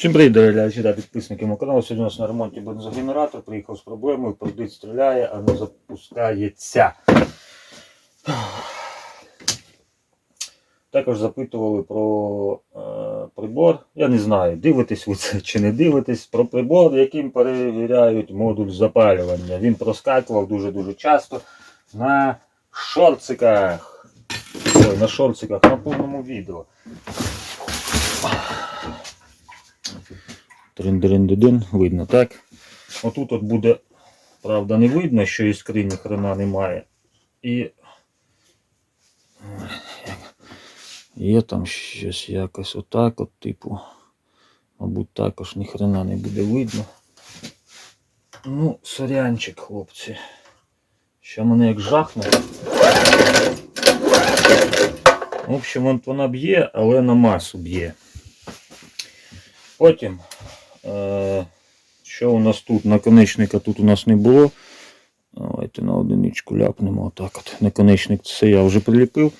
Всім привіт, дорогі глядачі підписники мого каналу. Сьогодні у нас на ремонті бензогенератор. Приїхав з проблемою, пердить стріляє, а не запускається. Також запитували про е, прибор. Я не знаю, дивитесь ви це чи не дивитесь. Про прибор, яким перевіряють модуль запалювання. Він проскакував дуже-дуже часто на шорциках. Ой, на шорциках на повному відео. Трин-дин-дин, видно, так? Отут от буде, правда, не видно, що іскри ні хрена немає. І є там щось якось отак, от, типу. Мабуть, також ні хрена не буде видно. Ну, сорянчик, хлопці. Що мене як жахне. В общем, вона б'є, але на масу б'є. Потім, е, що у нас тут? Наконечника тут у нас не було. Давайте на одиничку ляпнемо отак от. Наконечник це я вже приліпив.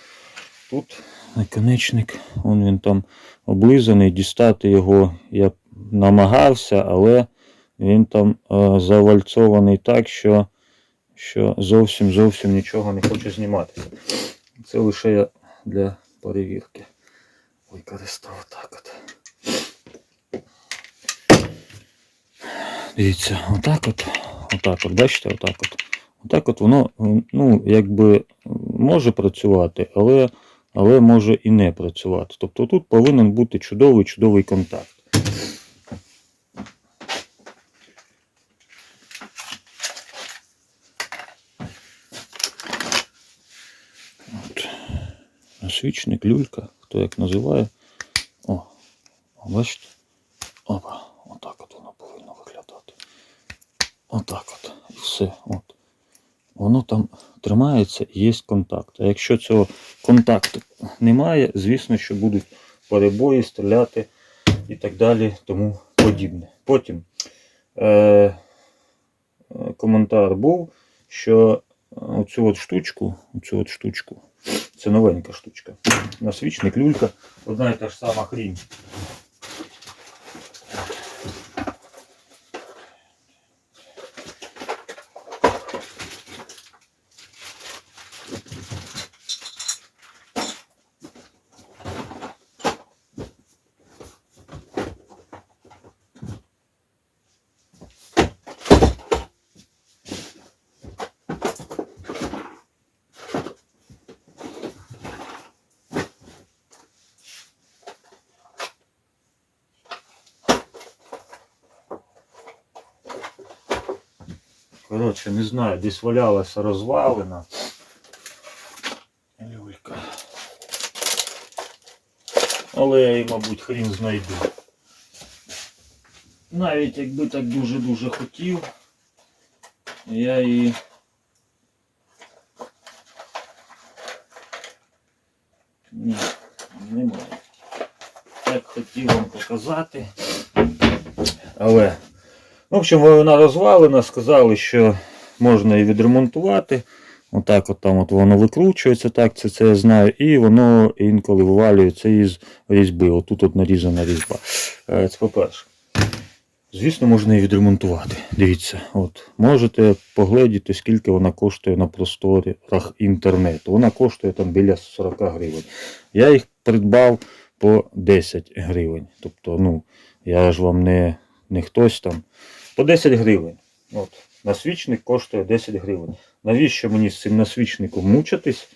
Тут наконечник, он він там облизаний. Дістати його я намагався, але він там е, завальцований так, що, що зовсім зовсім нічого не хоче зніматися. Це лише я для перевірки використав так от. Дивіться, отак от, отак от, бачите, отак от. Отак от воно, ну, якби може працювати, але, але може і не працювати. Тобто тут повинен бути чудовий чудовий контакт. От. Люлька, хто як називає. О, бачите? Опа, отак от воно повинно виглядати. Отак от. І все. От. Воно там тримається і є контакт. А якщо цього контакту немає, звісно, що будуть перебої, стріляти і так далі, тому подібне. Потім е, коментар був, що оцю от штучку, оцю от штучку, це новенька штучка. Насвічник, люлька, одна і та ж сама хрінь. Коротше, не знаю, десь валялася розвалена. Люлька. Але я її, мабуть, хрін знайду. Навіть якби так дуже-дуже хотів, я її. Ні, немає. Так хотів вам показати. Але в общем, вона розвалена, сказали, що можна її відремонтувати. Отак от там от воно викручується, так, це, це я знаю, і воно інколи вивалюється із різьби. Отут от нарізана різьба. Е, Це по-перше. Звісно, можна її відремонтувати. Дивіться, от можете поглядіти, скільки вона коштує на просторах інтернету. Вона коштує там біля 40 гривень. Я їх придбав по 10 гривень. Тобто, ну, я ж вам не, не хтось там. По 10 гривень. От. Насвічник коштує 10 гривень. Навіщо мені з цим насвічником мучитись?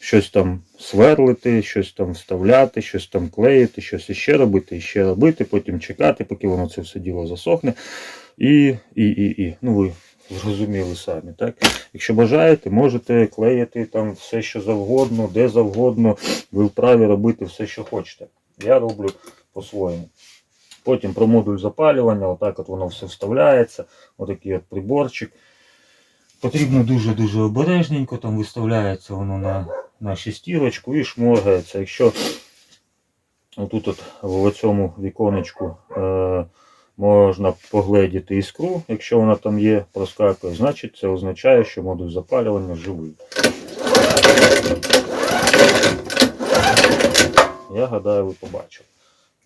Щось там сверлити, щось там вставляти, щось там клеїти, щось іще робити, іще робити, потім чекати, поки воно це все діло засохне. І, і, і, і. Ну ви зрозуміли самі, так? Якщо бажаєте, можете клеїти там все, що завгодно, де завгодно. Ви вправі робити все, що хочете. Я роблю по-своєму. Потім про модуль запалювання, отак от воно все вставляється, отакий от приборчик. Потрібно дуже-дуже обережненько, там виставляється воно на, на шестірочку і шморгається. Якщо отут от в цьому віконечку е, можна погледіти іскру, якщо вона там є, проскакує, значить це означає, що модуль запалювання живий. Я гадаю, ви побачили.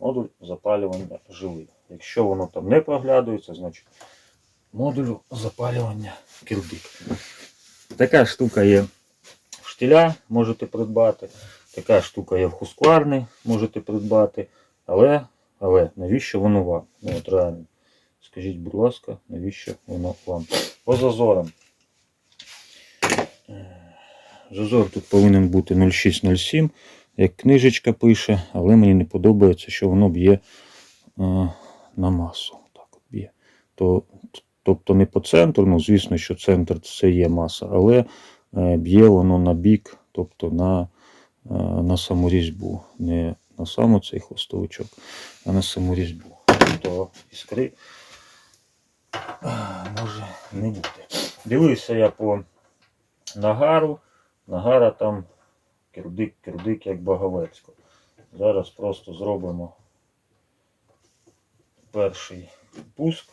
Модуль запалювання живий. Якщо воно там не проглядується, значить модулю запалювання кірдик. Така штука є в штиля, можете придбати. Така штука є в хускварни, можете придбати. Але, але навіщо воно вам? Ну от реально. Скажіть, будь ласка, навіщо воно вам? По зазорам. Е, Зазор тут повинен бути 0,607, як книжечка пише, але мені не подобається, що воно б'є е, на масу. Так от б'є. То, тобто не по центру, ну звісно, що центр це є маса, але е, б'є воно на бік, тобто на, е, на саму різьбу. Не на саму цей хвостовичок, а на саму різьбу. Тобто іскри може не бути. Дивився я по нагару. Нагара там кирдик, кирдик, як Баговецько. Зараз просто зробимо перший пуск,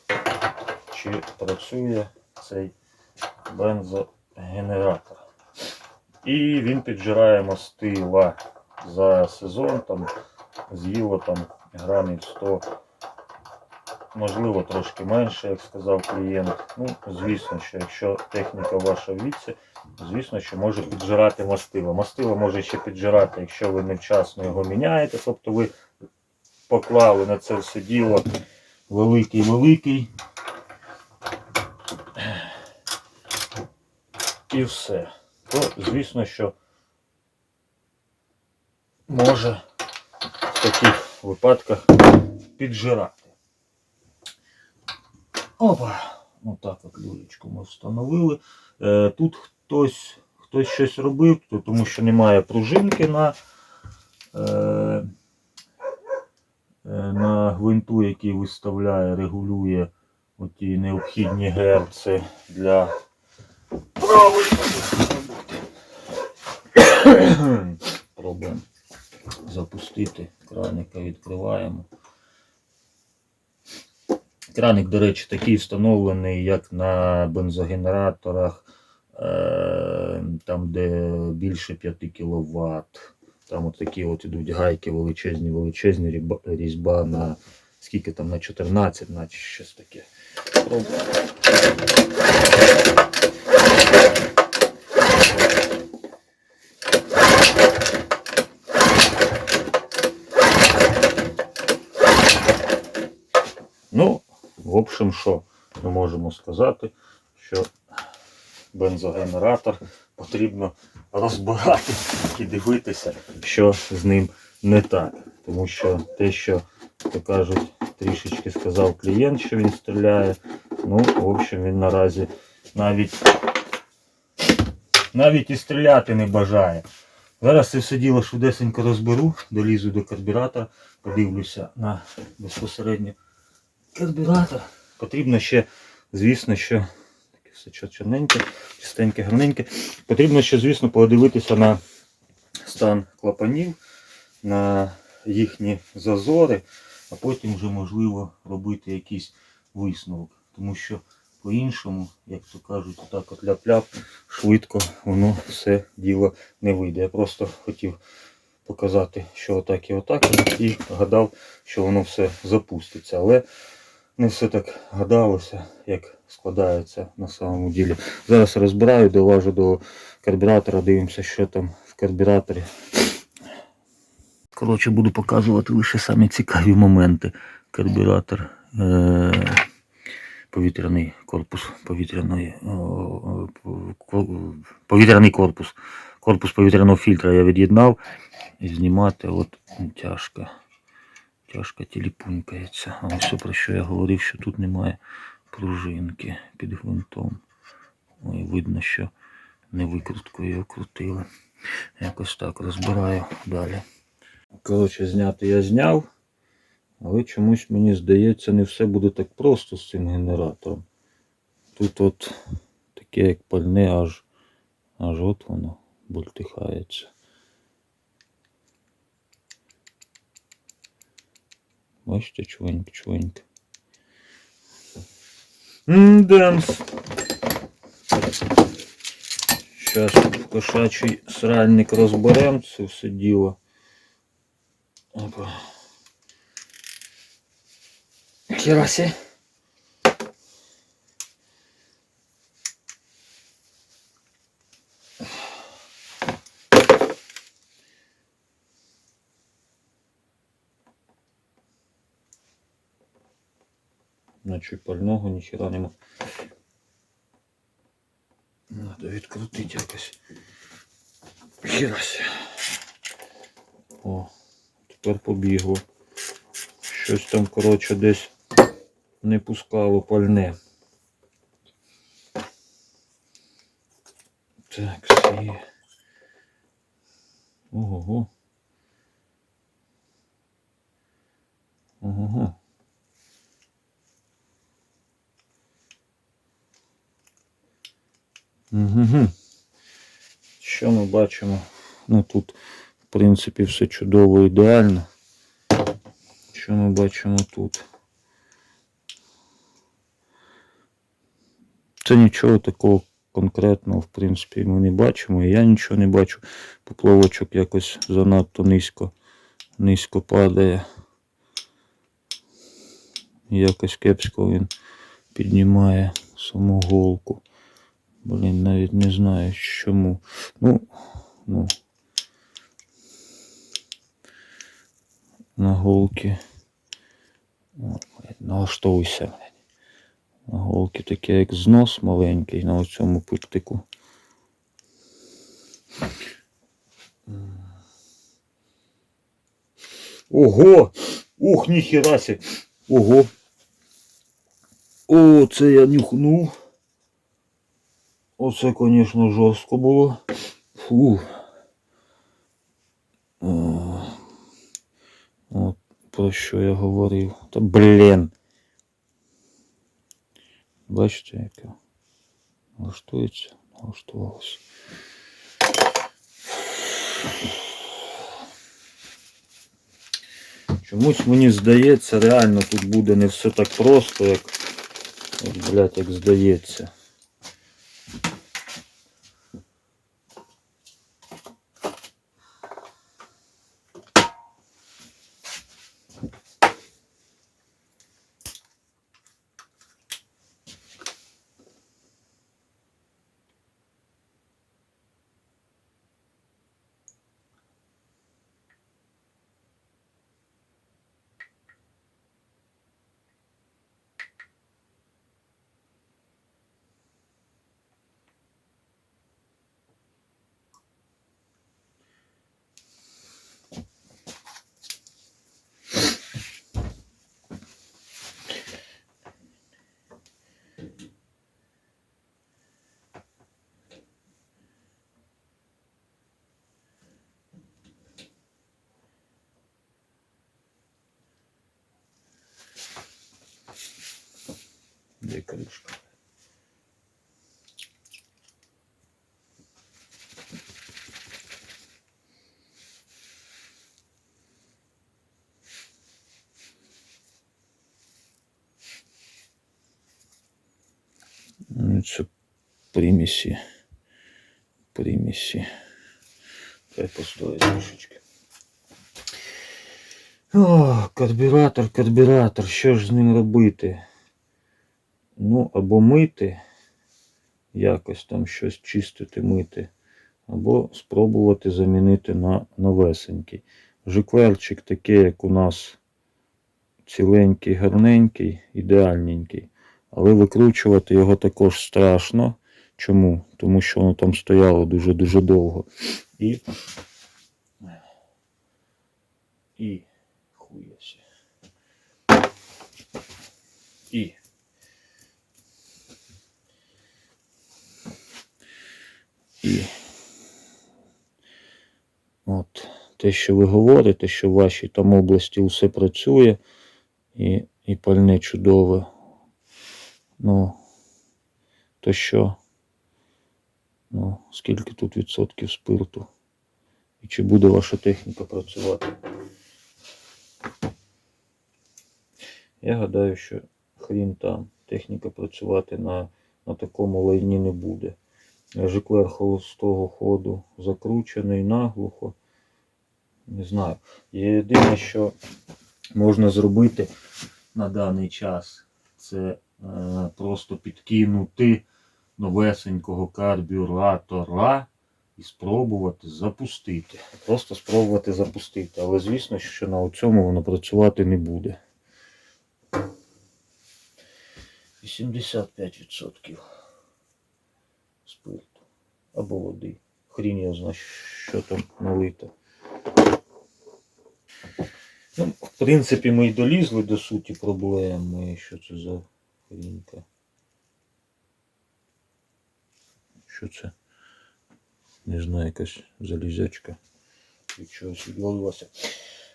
чи працює цей бензогенератор. І він піджирає мастила за сезон, там з'їло там грамів 100, можливо трошки менше, як сказав клієнт. Ну, звісно, що якщо техніка ваша в віці, звісно, що може піджирати мастило. Мастило може ще піджирати, якщо ви невчасно його міняєте, тобто ви поклали на це все діло великий-великий. І все. То, звісно, що може в таких випадках піджирати. Опа! Отак от люлечку ми встановили. Е, Тут хтось, хтось щось робив, тому що немає пружинки на, е, е, на гвинту, який виставляє, регулює оті необхідні герци для правильної роботи. Запустити. Краника відкриваємо. Краник, до речі, такий встановлений, як на бензогенераторах, е, там, де більше 5 кВт. Там от такі от ідуть гайки величезні, величезні, різьба на скільки там на 14, наче щось таке. Пробуємо. Ну, общем, що ми можемо сказати, що бензогенератор потрібно розбирати і дивитися, що з ним не так. Тому що те, що, то кажуть, трішечки сказав клієнт, що він стріляє, ну, в общем, він наразі навіть, навіть і стріляти не бажає. Зараз це все діло швидесенько розберу, долізу до карбюратора, подивлюся на безпосередньо карбюратор. Потрібно ще, звісно, що таке все чорненьке, чистеньке, гарненьке. Потрібно ще, звісно, подивитися на стан клапанів, на їхні зазори, а потім вже можливо робити якийсь висновок. Тому що по-іншому, як то кажуть, так от ляп-ляп, швидко воно все діло не вийде. Я просто хотів показати, що отак і отак, і гадав, що воно все запуститься. Але не все так гадалося, як складається на самому ділі. Зараз розбираю, доважу до карбюратора, дивимося, що там в карбюраторі. Коротше, буду показувати лише самі цікаві моменти. Карбюратор, е- повітряний корпус, повітряної, о, о, повітряний корпус. Корпус повітряного фільтра я від'єднав і знімати от тяжко. Тяжко тіліпунькається. А ось про що я говорив, що тут немає пружинки під гвинтом. Ой, видно, що не викруткою його крутили. Якось так розбираю далі. Коротше, зняти я зняв, але чомусь мені здається, не все буде так просто з цим генератором. Тут от таке як пальне аж, аж от воно бултихається. Бачите, чувенько, чувенько. Демс. Зараз кошачий сральник розберемо це все діло. Опа. Хераси. Наче пального ніхіра нема. Надо відкрутити якось. Херась. О, тепер побігло. Щось там, коротше, десь не пускало пальне. Так, все є. Ого. Ого. Угу. Що ми бачимо? Ну тут, в принципі, все чудово ідеально. Що ми бачимо тут? Це нічого такого конкретного, в принципі, ми не бачимо. І я нічого не бачу. Поплавочок якось занадто низько, низько падає. Якось кепсько він піднімає саму голку. Блін, навіть не знаю чому. Ну, ну. На голки. Налаштовуйся. На голки таке як знос маленький на цьому пультику. Ого! Ух, ніхіра сі! Ого! О, це я нюхнув. Оце, звісно, жорстко було. Фу. От про що я говорив. Та блін. Бачите, яке налаштується, налаштувалося. Чомусь мені здається, реально тут буде не все так просто, як, як блядь, як здається. Де кришка? Ну, Це примісі. Примісі. Хай постоїть трошечки. О, карбюратор, карбюратор, що ж з ним робити? Ну, або мити, якось там щось чистити, мити, або спробувати замінити на новесенький. Жикверчик такий, як у нас ціленький, гарненький, ідеальненький. Але викручувати його також страшно. Чому? Тому що воно там стояло дуже-дуже довго. І. І. Хуяся. І. І. От. Те, що ви говорите, що в вашій там області все працює і, і пальне чудове. Ну, то що? Ну, скільки тут відсотків спирту? І чи буде ваша техніка працювати? Я гадаю, що хрін там. Техніка працювати на, на такому лайні не буде. Жиклер холостого ходу закручений наглухо. Не знаю. Єдине, що можна зробити, на даний час це е, просто підкинути новесенького карбюратора і спробувати запустити. Просто спробувати запустити. Але звісно, що на цьому воно працювати не буде. 85% спирту або води. Хрін його знає, що там налито. Ну, в принципі, ми й долізли до суті проблеми. Що це за хрінька? Що це? Не знаю, якась залізячка. Від чогось відвалилася.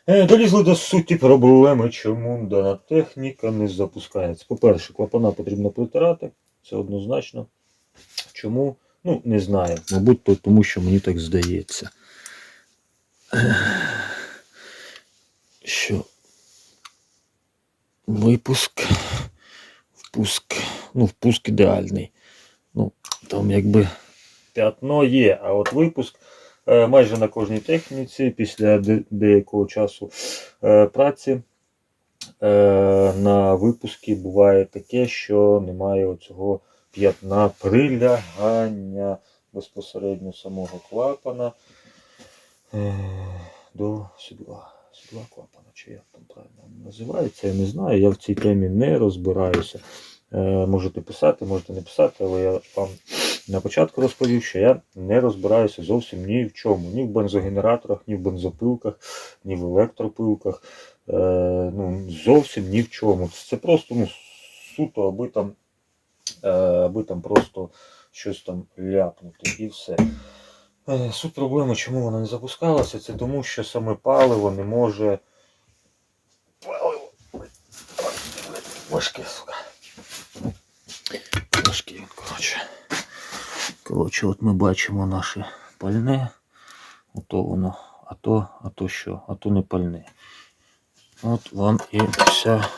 Е, Долізли до суті проблеми, чому дана техніка не запускається. По-перше, клапана потрібно притирати, це однозначно. Чому? Ну, не знаю. Мабуть, то тому що мені так здається. Що випуск, впуск, ну, впуск ідеальний. Ну, там якби п'ятно є, а от випуск е, майже на кожній техніці після деякого часу е, праці е, на випуску буває таке, що немає оцього п'ятна прилягання безпосередньо самого клапана е, до сідла. Сідла клапана, чи як там правильно називається, я не знаю. Я в цій темі не розбираюся. Е, можете писати, можете не писати, але я вам на початку розповів, що я не розбираюся зовсім ні в чому. Ні в бензогенераторах, ні в бензопилках, ні в електропилках. Е, ну, зовсім ні в чому. Це просто ну, суто, аби там, аби там просто щось там ляпнути і все. Е, Суть проблеми, чому вона не запускалася, це тому, що саме паливо не може. Паливо. Важке, сука. Важке коротше. Коротше, от ми бачимо наше пальне. Ото воно, а то, а то що, а то не пальне. От вам і вся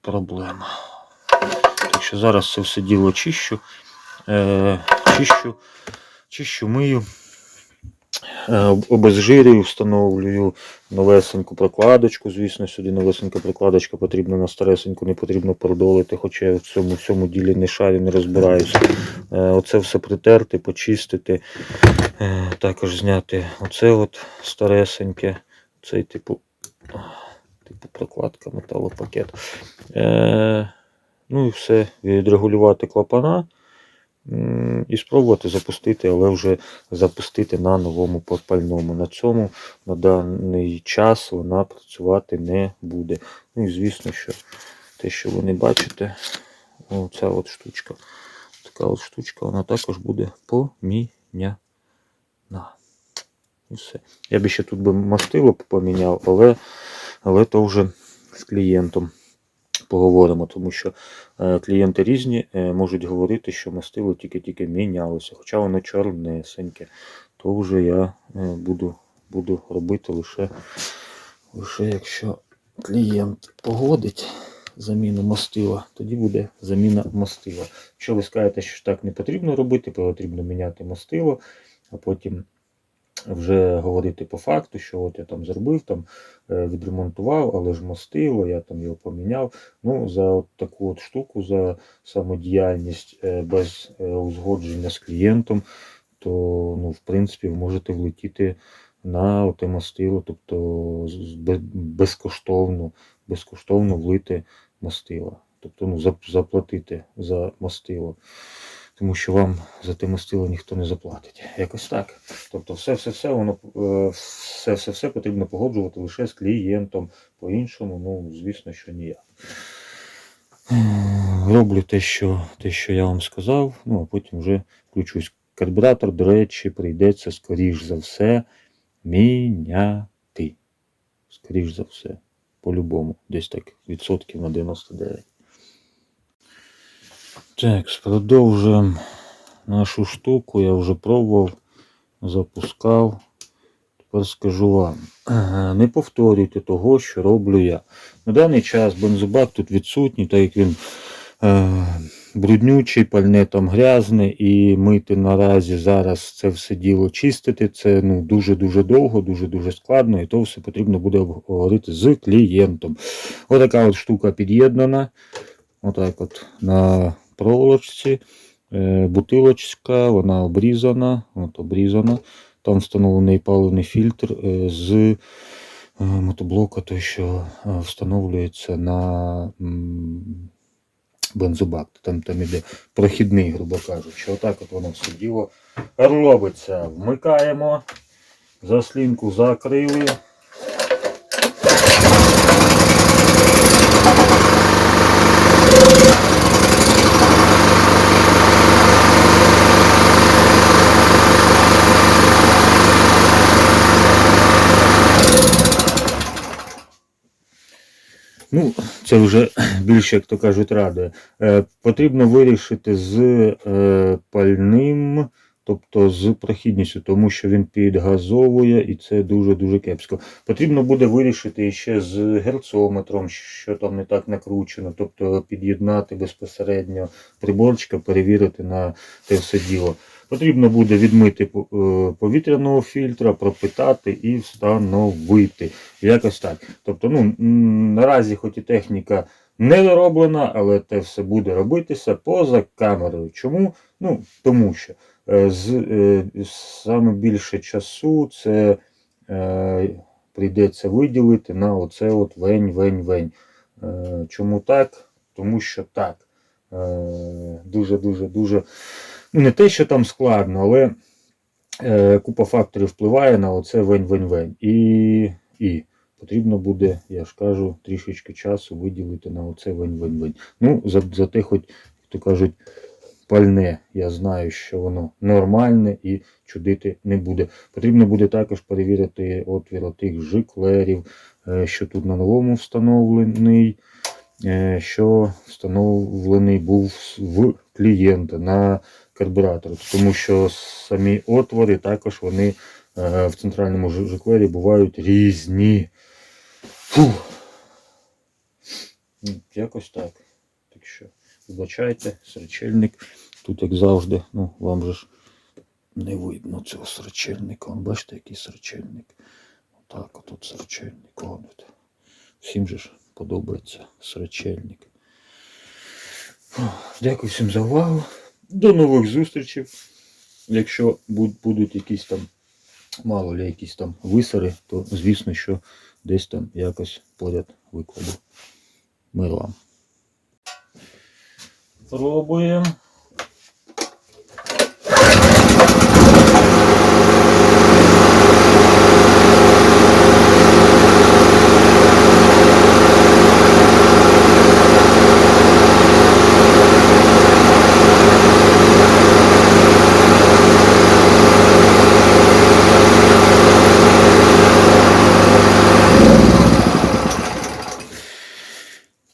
проблема. Що зараз це все діло чищу. Е, чищу, чищу, мию. Е, обезжирюю, встановлюю новесеньку прокладочку. Звісно, сюди новесенька прокладочка потрібна на старесеньку, не потрібно продолити, хоча я в цьому, в цьому ділі не шарю, не розбираюся. Е, Оце все притерти, почистити, е, також зняти оце от старесеньке, цей типу, типу прокладка, металопакет. Е, ну і все, відрегулювати клапана і спробувати запустити, але вже запустити на новому пальному. На цьому на даний час вона працювати не буде. Ну і звісно, що те, що ви не бачите, оця от штучка. Така от штучка, вона також буде поміняна. І все. Я б ще тут би мастило поміняв, але, але то вже з клієнтом поговоримо, тому що е, клієнти різні е, можуть говорити, що мастило тільки-тільки мінялося, хоча воно чорнесеньке, то вже я е, буду, буду робити лише, лише якщо клієнт погодить заміну мастила, тоді буде заміна мастила. Якщо ви скажете, що так не потрібно робити, потрібно міняти мастило, а потім вже говорити по факту, що от я там зробив, там е, відремонтував, але ж мастило, я там його поміняв. Ну, за от таку от штуку, за самодіяльність е, без е, узгодження з клієнтом, то ну, в принципі ви можете влетіти на оте мастило, тобто безкоштовно, безкоштовно влити мастило. Тобто ну, заплатити за мастило. Тому що вам за те мастило ніхто не заплатить. Якось так. Тобто все, все, все, воно е, все, все, все потрібно погоджувати лише з клієнтом. По-іншому, ну, звісно, що ніяк. Е, Роблю те, що, те, що я вам сказав, ну а потім вже включусь. Карбюратор, до речі, прийдеться, скоріш за все, міняти. Скоріш за все. По-любому. Десь так відсотків на 99. Так, продовжуємо нашу штуку. Я вже пробував, запускав. Тепер скажу вам, не повторюйте того, що роблю я. На даний час бензобак тут відсутній, так як він е, бруднючий, пальне там грязне, і мити наразі зараз це все діло чистити. Це ну, дуже-дуже довго, дуже-дуже складно, і то все потрібно буде обговорити з клієнтом. Отака от штука під'єднана. Отак от на проволочці. Е, Бутилочка, вона обрізана. От обрізана. Там встановлений паливний фільтр е, з е, мотоблока, той, що встановлюється на бензобак. Там, там іде прохідний, грубо кажучи. Отак от воно все діло робиться. Вмикаємо, заслінку закрили. Ну, це вже більше, як то кажуть, радує. Е, потрібно вирішити з е, пальним, тобто з прохідністю, тому що він підгазовує і це дуже-дуже кепсько. Потрібно буде вирішити ще з герцометром, що там не так накручено, тобто під'єднати безпосередньо приборчика, перевірити на те все діло. Потрібно буде відмити е, повітряного фільтра, пропитати і встановити. Якось так. Тобто, ну, наразі, хоч і техніка не дороблена, але те все буде робитися поза камерою. Чому? Ну, тому що е, з, е, саме більше часу це е, прийдеться виділити на оце от вень-вень-вень. Е, чому так? Тому що так. Дуже-дуже-дуже. Не те, що там складно, але е, купа факторів впливає на оце вень-вень-вень. І, і потрібно буде, я ж кажу, трішечки часу виділити на оце вень-вень-вень. Ну, за, зате, хоч, як то кажуть, пальне. Я знаю, що воно нормальне і чудити не буде. Потрібно буде також перевірити отвір отих жиклерів, е, що тут на новому встановлений, е, що встановлений був в клієнта на карбюратор, тому що самі отвори також вони е, в центральному жи- жиклері бувають різні. Фу. Ну, Якось так. Так що, вибачайте, сречельник. Тут, як завжди, ну, вам же ж не видно цього сречельника. Вон, бачите, який сречельник. Отак, отут сречельник. Вон, от. Всім же ж подобається сречельник. Дякую всім за увагу. До нових зустрічей. Якщо будуть якісь там, мало ли якісь там висари, то звісно, що десь там якось поряд викладу. Мир вам. Пробуємо.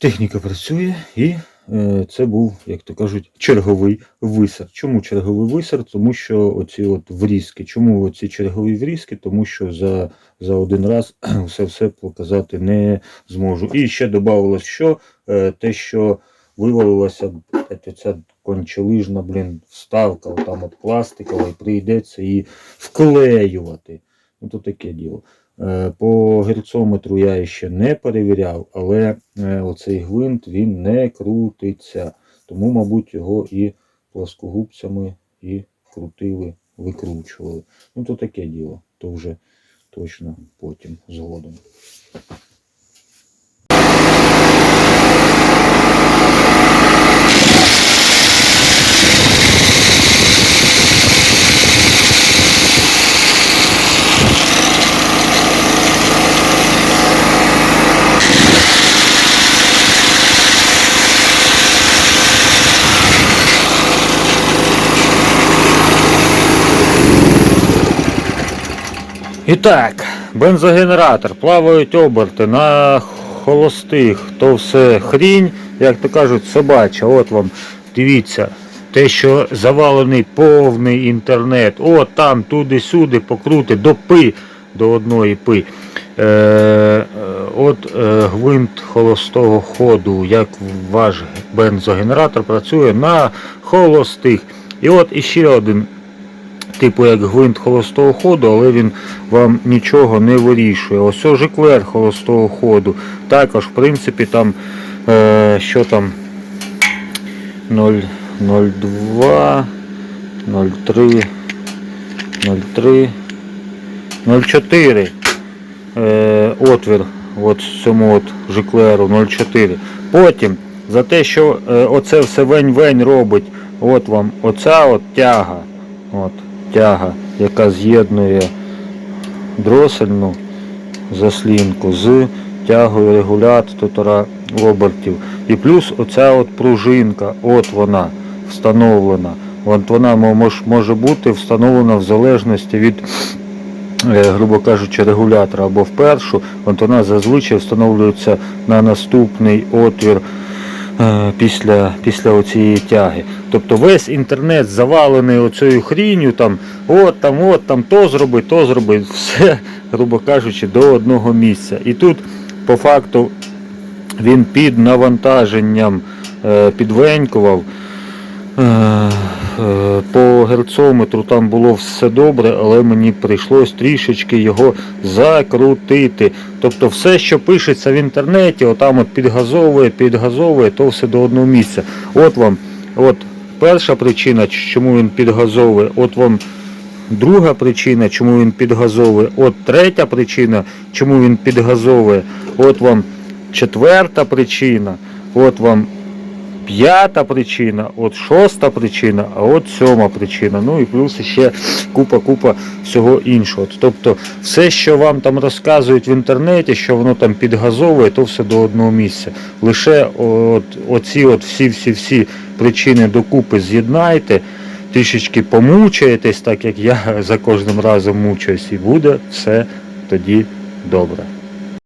Техніка працює і е, це був, як то кажуть, черговий висер. Чому черговий висер? Тому що оці от врізки. Чому оці чергові врізки? Тому що за, за один раз все все показати не зможу. І ще додавалось, що е, те, що вивалилася ця кончелижна, блін, вставка, там от пластикова, і прийдеться її вклеювати. Ну, то таке діло. Е, По герцометру я ще не перевіряв, але е, оцей гвинт він не крутиться. Тому, мабуть, його і плоскогубцями і крутили, викручували. Ну, то таке діло, то вже точно потім згодом. І так, бензогенератор, плавають оберти на холостих, то все хрінь, як то кажуть, собача. От вам, дивіться, те, що завалений повний інтернет. От там, туди-сюди, покрути, до пи, до одної пи. Е, е, от е, гвинт холостого ходу, як ваш бензогенератор працює на холостих. І от іще один, типу як гвинт холостого ходу, але він вам нічого не вирішує. Ось жиклер холостого ходу. Також, в принципі, там е, що там 0,02, 0,3, 0,3, 0,4 е, отвір от цьому от жиклеру 0,4. Потім за те, що е, оце все вень-вень робить, от вам оця от тяга, от, тяга, яка з'єднує дросельну заслінку з тягою регулятора обертів. І плюс оця от пружинка, от вона встановлена. От вона може бути встановлена в залежності від е, грубо кажучи, регулятора або в першу, от вона зазвичай встановлюється на наступний отвір після, після цієї тяги. Тобто весь інтернет завалений оцею хрінню, там, от там, от там, то зроби, то зроби, все, грубо кажучи, до одного місця. І тут по факту він під навантаженням е, підвенькував. Е, е, По герцометру там було все добре, але мені прийшлось трішечки його закрутити. Тобто все, що пишеться в інтернеті, отам от підгазовує, підгазовує, то все до одного місця. От вам, от перша причина, чому він підгазовує, от вам друга причина, чому він підгазовує, от третя причина, чому він підгазовує, от вам четверта причина, от вам п'ята причина, от шоста причина, а от сьома причина. Ну і плюс ще купа-купа всього іншого. Тобто все, що вам там розказують в інтернеті, що воно там підгазовує, то все до одного місця. Лише от, оці от всі-всі-всі причини докупи з'єднайте, трішечки помучаєтесь, так як я за кожним разом мучаюсь, і буде все тоді добре.